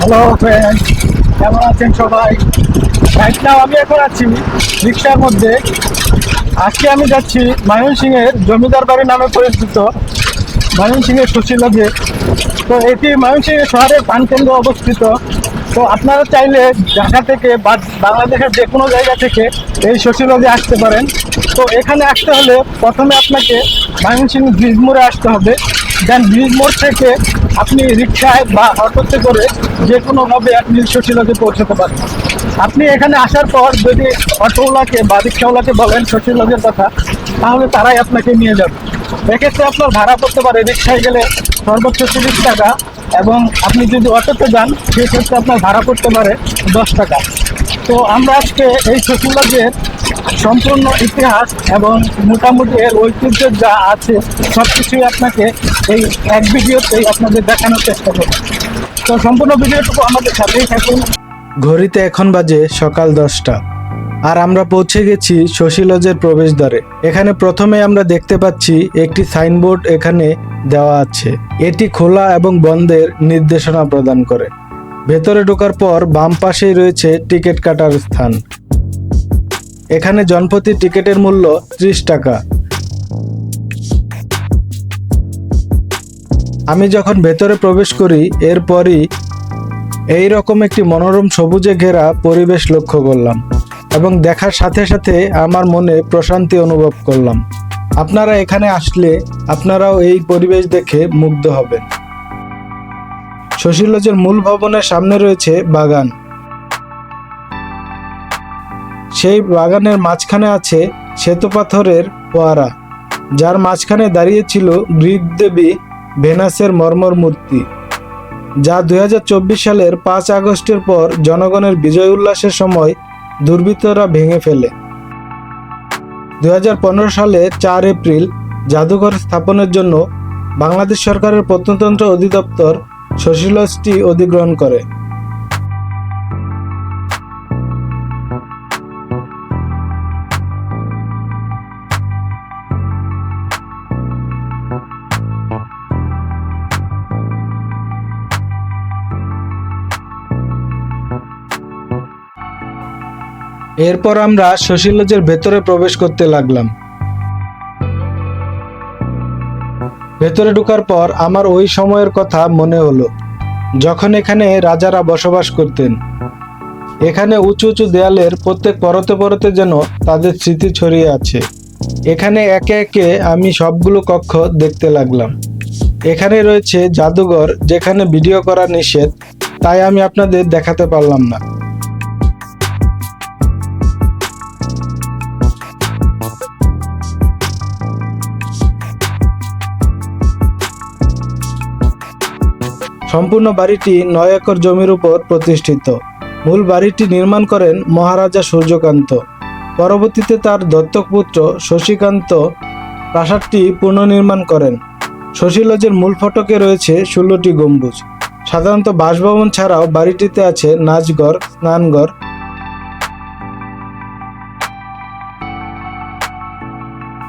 Hello friend কেমন আছেন সবাই? রাইট নাও, আমি এখন আছি রিক্সার মধ্যে। আজকে আমি যাচ্ছি ময়মনসিংহের জমিদার বাড়ি নামে পরিচিত ময়মনসিংহের সুশীলজে তো এটি ময়মনসিংহ শহরের প্রাণকেন্দ্র অবস্থিত। তো আপনারা চাইলে ঢাকা থেকে বা বাংলাদেশের যে কোনো জায়গা থেকে এই শশীলজে আসতে পারেন। তো এখানে আসতে হলে প্রথমে আপনাকে ময়মনসিংহ ব্রিজ মোড়ে আসতে হবে। দেন ব্রিজ মোড় থেকে আপনি রিক্সায় বা অটোতে করে যে কোনোভাবে আপনি শশীলজে পৌঁছতে পারেন। আপনি এখানে আসার পর যদি অটোওয়ালাকে বা রিক্সাওয়ালাকে বলেন শশীলজের কথা, তাহলে তারাই আপনাকে নিয়ে যাবে। এক্ষেত্রে আপনার ভাড়া করতে পারে। রিক্সায় গেলে সর্বোচ্চ তিরিশ টাকা এবং আপনি যদি অটোতে যান, সেক্ষেত্রে আপনার ভাড়া করতে পারে দশ টাকা। তো আমরা আজকে এই শশীলজের সম্পূর্ণ ইতিহাস এবং মোটামুটি এর ঐতিহ্য যা আছে সব কিছুই আপনাকে এই এক ভিডিওতেই আপনাদের দেখানোর চেষ্টা করব। তো সম্পূর্ণ ভিডিওটুকু আমাদের সাথেই থাকুন। ঘড়িতে এখন বাজে সকাল দশটা, আর আমরা পৌঁছে গেছি শশীলজের প্রবেশদ্বারে। এখানে প্রথমে আমরা দেখতে পাচ্ছি একটি সাইনবোর্ড এখানে দেওয়া আছে। এটি খোলা এবং বন্ধের নির্দেশনা প্রদান করে। ভেতরে ঢোকার পর বাম পাশেই রয়েছে টিকিট কাটার স্থান। এখানে জনপ্রতি টিকিটের মূল্য ত্রিশ টাকা। আমি যখন ভেতরে প্রবেশ করি, এরপরই এই রকম একটি মনোরম সবুজে ঘেরা পরিবেশ লক্ষ্য করলাম এবং দেখার সাথে সাথে আমার মনে প্রশান্তি অনুভব করলাম। আপনারা এখানে আসলে আপনারাও এই পরিবেশ দেখে মুগ্ধ হবেন। শশীলজের মূল ভবনের সামনে রয়েছে বাগান। সেই বাগানের মাঝখানে আছে শ্বেতপাথরের ফোয়ারা, যার মাঝখানে দাঁড়িয়েছিল গ্রিক দেবী ভেনাসের মর্মর মূর্তি, যা দু হাজার চব্বিশ সালের পাঁচ আগস্টের পর জনগণের বিজয় উল্লাসের সময় দুর্বৃত্তরা ভেঙে ফেলে। দুই সালে চার এপ্রিল জাদুঘর স্থাপনের জন্য বাংলাদেশ সরকারের প্রত্নতন্ত্র অধিদপ্তর শশীলজটি অধিগ্রহণ করে। এরপর আমরা শশীলজের ভেতরে প্রবেশ করতে লাগলাম। ভেতরে ঢোকার পর আমার ওই সময়ের কথা মনে হলো, যখন এখানে রাজারা বসবাস করতেন। এখানে উঁচু উঁচু দেয়ালের প্রত্যেক পরতে পরতে যেন তাদের স্মৃতি ছড়িয়ে আছে। এখানে একে একে আমি সবগুলো কক্ষ দেখতে লাগলাম। এখানে রয়েছে জাদুঘর যেখানে ভিডিও করা নিষেধ, তাই আমি আপনাদের দেখাতে পারলাম না। সম্পূর্ণ বাড়িটি নয় একর জমির উপর প্রতিষ্ঠিত। মূল বাড়িটি নির্মাণ করেন মহারাজা সূর্যকান্ত। পরবর্তীতে তার দত্তক পুত্র শশীকান্ত প্রাসাদটি পুনর্নির্মাণ করেন। শশীলজের মূল ফটকে রয়েছে ষোলোটি গম্বুজ। সাধারণত বাসভবন ছাড়াও বাড়িটিতে আছে নাচঘর, স্নানঘর।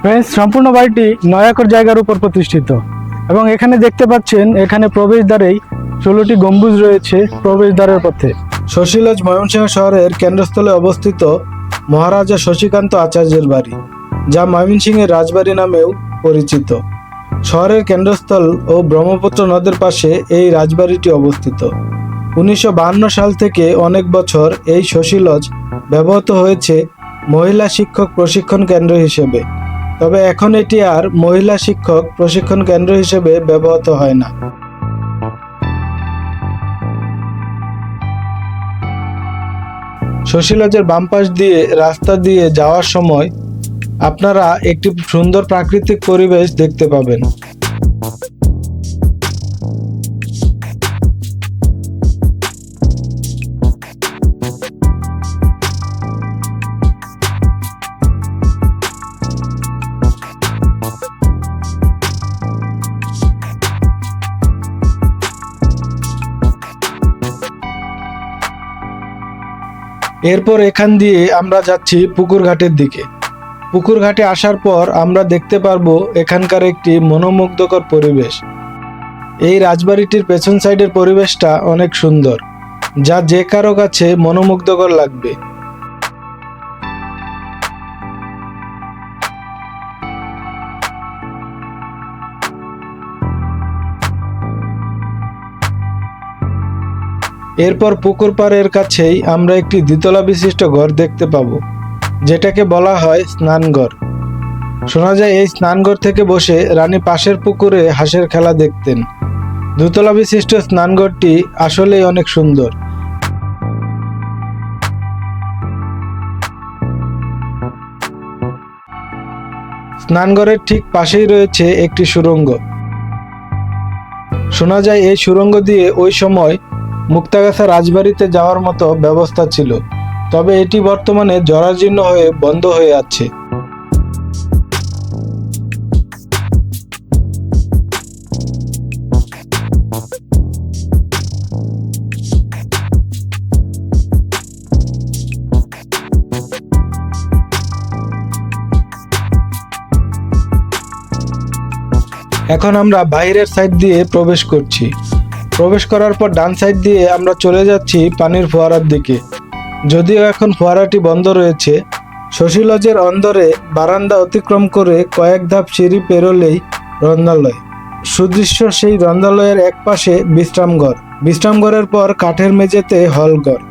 ফ্রেন্ডস, সম্পূর্ণ বাড়িটি নয় একর জায়গার উপর প্রতিষ্ঠিত। এবং এখানে দেখতে পাচ্ছেন, এখানে প্রবেশদ্বারেই ষোলোটি গম্বুজ রয়েছে প্রবেশদ্বারের পথে। শশীলজ ময়মনসিংহ শহরের কেন্দ্রস্থলে অবস্থিত মহারাজা শশীকান্ত আচার্যের বাড়ি, যা ময়মনসিংহের রাজবাড়ি নামেও পরিচিত। শহরের কেন্দ্রস্থল ও ব্রহ্মপুত্র নদের পাশে এই রাজবাড়িটি অবস্থিত। উনিশশো সাল থেকে অনেক বছর এই শশীলজ ব্যবহৃত হয়েছে মহিলা শিক্ষক প্রশিক্ষণ কেন্দ্র হিসেবে। তবে এখন এটি আর মহিলা শিক্ষক প্রশিক্ষণ কেন্দ্র হিসেবে ব্যবহৃত হয় না। শশীলজের বাম পাশ দিয়ে রাস্তা দিয়ে যাওয়ার সময় আপনারা একটি সুন্দর প্রাকৃতিক পরিবেশ দেখতে পাবেন। এরপর এখান দিয়ে আমরা যাচ্ছি পুকুর ঘাটের দিকে। পুকুর ঘাটে আসার পর আমরা দেখতে পারব এখানকার একটি মনোমুগ্ধকর পরিবেশ। এই রাজবাড়িটির পেছন সাইডের পরিবেশটা অনেক সুন্দর, যা যে কারও কাছে মনোমুগ্ধকর লাগবে। এরপর পুকুর পাড়ের কাছেই আমরা একটি দ্বিতলা বিশিষ্ট ঘর দেখতে পাবো, যেটাকে বলা হয় স্নানঘর। শোনা যায় এই স্নানঘর থেকে বসে রানী পাশের পুকুরে হাঁসের খেলা দেখতেন। দুতলা বিশিষ্ট স্নানঘরটি আসলেই অনেক সুন্দর। স্নানঘরের ঠিক পাশেই রয়েছে একটি সুরঙ্গ। শোনা যায় এই সুরঙ্গ দিয়ে ওই সময় মুক্তাগাছা রাজবাড়িতে যাওয়ার মতো ব্যবস্থা ছিল, তবে এটি বর্তমানে জরাজীর্ণ হয়ে বন্ধ হয়ে আছে। এখন আমরা বাইরের সাইড দিয়ে প্রবেশ করছি। প্রবেশ করার পর ডান সাইড দিয়ে আমরা চলে যাচ্ছি পানির ফোয়ারার দিকে। যদিও এখন ফোয়ারাটি বন্ধ রয়েছে, শশী লজের অন্দরে বারান্দা অতিক্রম করে কয়েক ধাপ সিঁড়ি পেরোলেই রন্ধালয় সুদৃশ্য সেই রন্ধালয়ের এক পাশে বিশ্রামঘর। বিশ্রামঘরের পর কাঠের মেঝেতে হলঘর।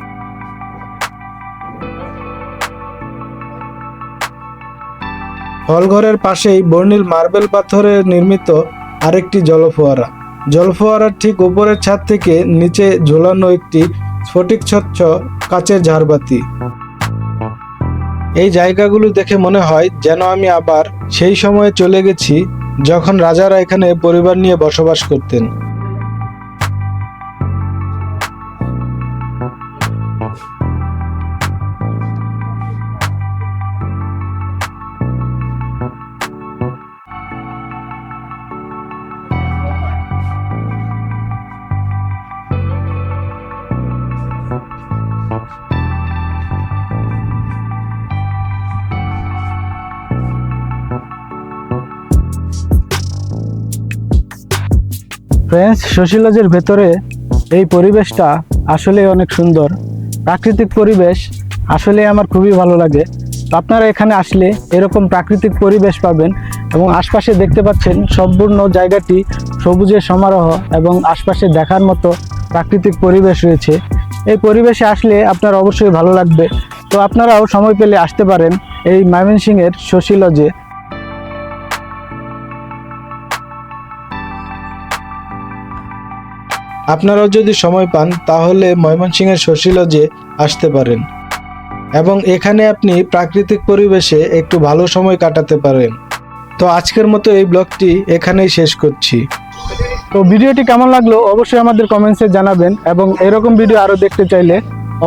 হলঘরের পাশেই বর্ণিল মার্বেল পাথরের নির্মিত আরেকটি জলফোয়ারা। জলফোয়ারার ঠিক উপরের ছাদ থেকে নিচে ঝোলানো একটি স্ফটিক স্বচ্ছ কাচের ঝাড়বাতি। এই জায়গাগুলো দেখে মনে হয় যেন আমি আবার সেই সময়ে চলে গেছি যখন রাজারা এখানে পরিবার নিয়ে বসবাস করতেন। ফ্রেন্ডস শশীলজের ভেতরে এই পরিবেশটা আসলে অনেক সুন্দর। প্রাকৃতিক পরিবেশ আসলে আমার খুবই ভালো লাগে। তো আপনারা এখানে আসলে এরকম প্রাকৃতিক পরিবেশ পাবেন এবং আশপাশে দেখতে পাচ্ছেন সম্পূর্ণ জায়গাটি সবুজের সমারোহ এবং আশপাশে দেখার মতো প্রাকৃতিক পরিবেশ রয়েছে। এই পরিবেশে আসলে আপনার অবশ্যই ভালো লাগবে। তো আপনারাও সময় পেলে আসতে পারেন এই ময়মনসিংহের শশীলজে আপনারাও যদি সময় পান, তাহলে ময়মনসিংহের শশী লজে আসতে পারেন। এবং এখানে আপনি প্রাকৃতিক পরিবেশে একটু ভালো সময় কাটাতে পারেন। তো আজকের মতো এই ব্লগটি এখানেই শেষ করছি। তো ভিডিওটি কেমন লাগল অবশ্যই আমাদের কমেন্টসে জানাবেন এবং এরকম ভিডিও আরও দেখতে চাইলে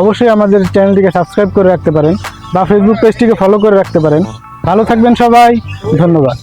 অবশ্যই আমাদের চ্যানেলটিকে সাবস্ক্রাইব করে রাখতে পারেন বা ফেসবুক পেজটিকে ফলো করে রাখতে পারেন। ভালো থাকবেন সবাই, ধন্যবাদ।